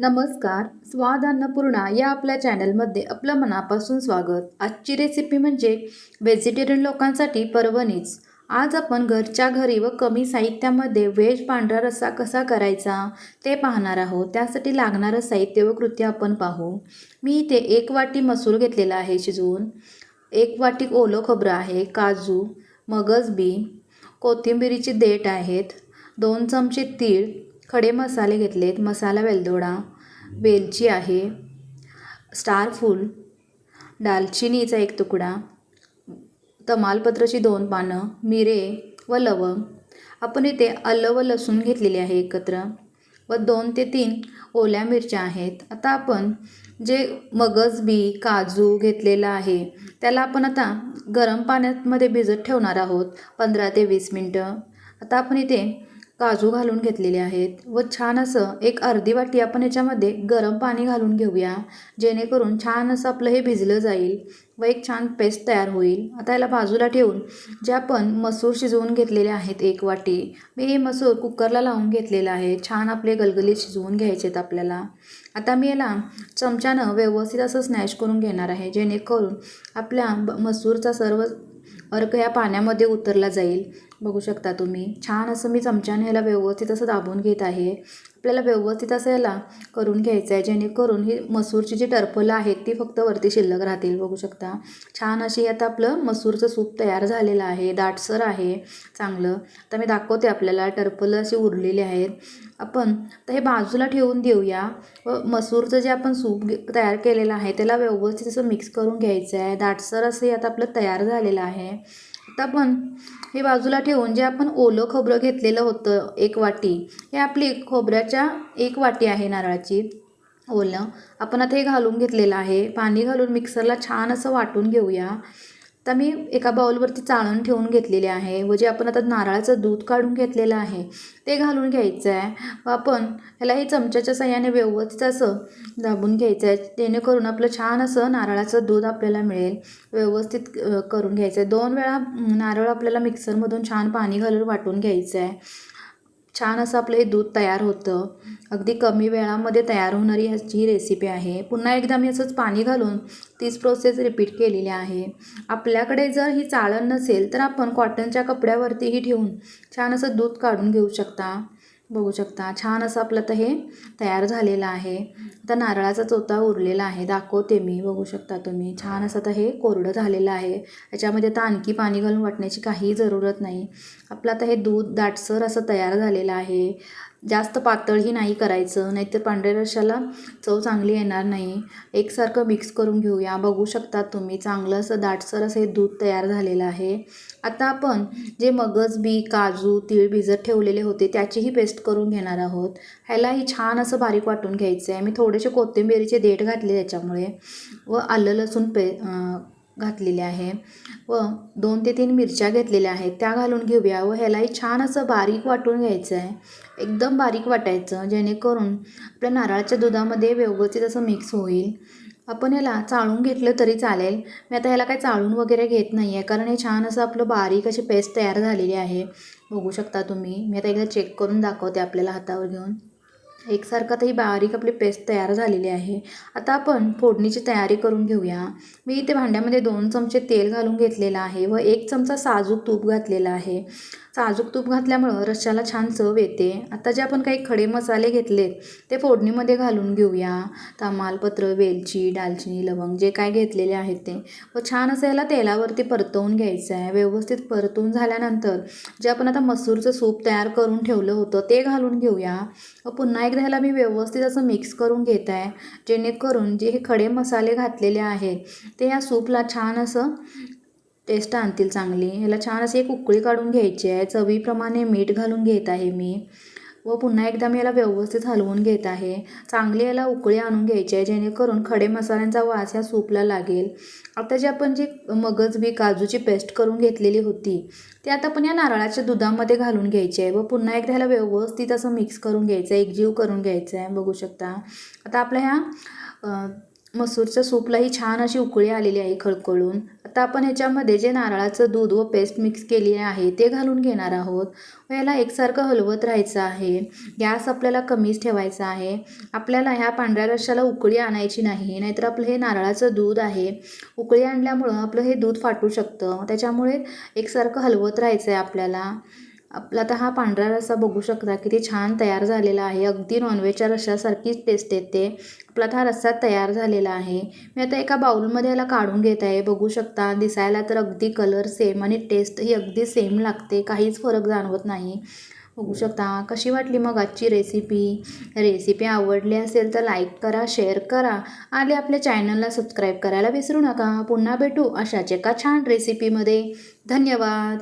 नमस्कार स्वाद अन्नपूर्णा या आपल्या चॅनलमध्ये आपलं मनापासून स्वागत. आजची रेसिपी म्हणजे व्हेजिटेरियन लोकांसाठी परवणीच. आज आपण घरच्या घरी व कमी साहित्यामध्ये व्हेज पांढरा रस्सा कसा करायचा ते पाहणार आहोत. त्यासाठी लागणारं साहित्य व कृती आपण पाहू. मी इथे एक वाटी मसूर घेतलेला आहे शिजवून. एक वाटी ओलं खोबरं आहे काजू मगज बी कोथिंबिरीची देठ आहेत दोन चमचे तीळ खडे मसाले घेतलेत. मसाला वेलदोडा वेलची आहे स्टार फूल दालचिनीचा एक तुकडा तमालपत्राची दोन पानं मिरे व लवंग. आपण इथे आलं व लसूण घेतलेले आहे एकत्र व दोन ते तीन ओल्या मिरच्या आहेत. आता आपण जे मगज बी काजू घेतलेला आहे त्याला आपण आता गरम पाण्यामध्ये भिजत ठेवणार आहोत पंधरा ते वीस मिनटं. आता आपण इथे काजू घालून घेतलेले आहेत व छान असं एक अर्धी वाटी आपण याच्यामध्ये गरम पाणी घालून घेऊया जेणेकरून छान असं आपलं हे भिजलं जाईल व एक छान पेस्ट तयार होईल. आता याला बाजूला ठेवून जे आपण मसूर शिजवून घेतलेले आहेत एक वाटी मी हे मसूर कुकरला लावून घेतलेलं आहे छान आपले गलगलीत शिजवून घ्यायचे आहेत आपल्याला. आता मी याला चमच्यानं व्यवस्थित असं स्नॅश करून घेणार आहे जेणेकरून आपल्या ब मसूरचा सर्व अर्क या पाण्यामध्ये उतरला जाईल. बघू शकता तुम्ही. छान असं मी चमच्याने ह्याला व्यवस्थित असं दाबून घेत आहे. आपल्याला व्यवस्थित असं याला करून घ्यायचं आहे. जेणेकरून ही मसूरची जी टरफलं आहेत ती फक्त वरती शिल्लक राहतील. बघू शकता. छान अशी आता आपलं मसूरचं सूप तयार झालेलं आहे. दाटसर आहे. चांगलं. आता मी दाखवते आपल्याला. टरफलं अशी उरलेली आहेत. आपण तर हे बाजूला ठेवून देऊया. व मसूरचं जे आपण सूप तयार केलेलं आहे त्याला व्यवस्थित असं मिक्स करून घ्यायचं आहे. दाटसर असं हे आता आपलं तयार झालेलं आहे. आता आपण हे बाजूला ठेवून जे आपण ओलं खोबरं घेतलेलं होतं एक वाटी हे आपली खोबऱ्याच्या एक वाटी आहे नारळाची ओलं. आपण आता हे घालून घेतलेलं आहे. पाणी घालून मिक्सरला छान असं वाटून घेऊया. आता मी एका बाउलवरती चाळून ठेवून घेतलेले आहे व जे आपण आता नारळाचं दूध काढून घेतलेलं आहे ते घालून घ्यायचं आहे व आपण ह्याला हे चमच्याच्या सहाय्याने व्यवस्थित असं दाबून घ्यायचं आहे जेणेकरून आपलं छान असं नारळाचं दूध आपल्याला मिळेल. व्यवस्थित करून घ्यायचं आहे दोन वेळा नारळ आपल्याला मिक्सरमधून छान पाणी घालून वाटून घ्यायचं आहे छान असं आपलं हे दूध तयार होतं. अगदी कमी वेळामध्ये तयार होणारी ह्याची ही रेसिपी आहे. पुन्हा एकदा मी असंच पाणी घालून तीच प्रोसेस रिपीट केलेली आहे. आपल्याकडे जर ही चाळण नसेल तर आपण कॉटनच्या कपड्यावरतीही ठेवून छान असं दूध काढून घेऊ शकता. बघू शकता. छान असं आपलं तर हे तयार झालेलं आहे. आता नारळाचा चोथा उरलेला आहे. दाखवते मी. बघू शकता तुम्ही. छान असं तर हे कोरडं झालेलं आहे. याच्यामध्ये आता आणखी पाणी घालून वाटण्याची काही जरूरत नाही. आपलं आता हे दूध दाटसर असं तयार झालेलं आहे. जास्त पातळही नाही करायचं नाहीतर पांढऱ्या रशाला चव चांगली येणार नाही. एकसारखं मिक्स करून घेऊया. बघू शकता तुम्ही चांगलं असं दाटसर असं हे दूध तयार झालेलं आहे. आता आपण जे मगज बी काजू तीळ भिजत ठेवलेले होते त्याचीही पेस्ट करून घेणार आहोत. ह्यालाही छान असं बारीक वाटून घ्यायचं आहे मी थोडेसे कोथिंबिरीचे देठ घातले त्याच्यामुळे व आलं लसूण पे घातलेले आहे. व दोन ते तीन मिरच्या घेतलेल्या आहेत. त्या घालून घेऊया व ह्यालाही छान असं बारीक वाटून घ्यायचं आहे. एकदम बारीक वाटायचं जेणेकरून आपल्या नारळाच्या दुधामध्ये व्यवस्थित असं मिक्स होईल. आपण याला चाळून घेतलं तरी चालेल. मी आता याला काही चाळून वगैरे घेत नाही आहे कारण हे छान असं आपलं बारीक अशी पेस्ट तयार झालेली आहे. बघू शकता तुम्ही. मी आता एकदा चेक करून दाखवते आपल्याला हातावर घेऊन. एकसारखं आता ही बारीक आपली पेस्ट तयार झालेली आहे. आता आपण फोडणीची तयारी करून घेऊया. मी इथे भांड्यामध्ये दोन चमचे तेल घालून घेतलेलं आहे व एक चमचा साजूक तूप घातलेला आहे. साजूक तूप घातल्यामुळं रश्याला छान चव येते. आता जे आपण काही खडे मसाले घेतले ते फोडणीमध्ये घालून घेऊया. तमालपत्र वेलची दालचिनी लवंग जे काय घेतलेले आहेत ते. व छान असं याला तेलावरती परतवून घ्यायचं आहे. व्यवस्थित परतवून झाल्यानंतर जे आपण आता मसूरचं सूप तयार करून ठेवलं होतं ते घालून घेऊया. व पुन्हा ह्याला मी व्यवस्थित असं मिक्स करून घेत आहे. जेणेकरून जे हे खडे मसाले घातलेले आहेत ते या सूपला छान असं टेस्ट आणतील चांगली. ह्याला छान अशी एक उकळी काढून घ्यायची आहे. चवीप्रमाणे मीठ घालून घेत आहे मी. व पुन्हा एकदा मी याला व्यवस्थित हलवून घेत आहे. चांगली याला उकळी आणून घ्यायची आहे जेणेकरून खडे मसाल्यांचा वास या सूपला लागेल. आता जी आपण जी मगज बी काजूची पेस्ट करून घेतलेली होती ती आता आपण या नारळाच्या दुधामध्ये घालून घ्यायची आहे व पुन्हा एकदा ह्याला व्यवस्थित असं मिक्स करून घ्यायचं आहे एकजीव करून घ्यायचं आहे. बघू शकता. आता आपल्या ह्या मसूरच्या सूपलाही छान अशी उकळी आलेली आहे खळखळून आता आपण ह्याच्यामध्ये जे नारळाचं दूध व पेस्ट मिक्स केली आहे ते घालून घेणार आहोत. व याला एकसारखं हलवत राहायचं आहे. गॅस आपल्याला कमीच ठेवायचा आहे. आपल्याला ह्या पांढऱ्या रश्शाला उकळी आणायची नाही नाहीतर आपलं हे नारळाचं दूध आहे. उकळी आणल्यामुळं आपलं हे दूध फाटू शकतं. त्याच्यामुळे एकसारखं हलवत राहायचं आहे आपल्याला. आपला आता हा पांढरा रस्सा बघू शकता किती छान तयार झालेला आहे. अगदी नॉनव्हेजच्या रश्शासारखीच टेस्ट येते. आपला तर हा रस्सा तयार झालेला आहे. मी आता एका बाउलमध्ये याला काढून घेत आहे. बघू शकता दिसायला तर अगदी कलर सेम आणि टेस्ट ही अगदी सेम लागते. काहीच फरक जाणवत नाही. बघू शकता कशी वाटली मग आजची रेसिपी रेसिपी आवडली असेल तर लाईक करा शेअर करा आणि आपल्या चॅनलला सबस्क्राईब करायला विसरू नका. पुन्हा भेटू अशाच एका छान रेसिपीमध्ये धन्यवाद.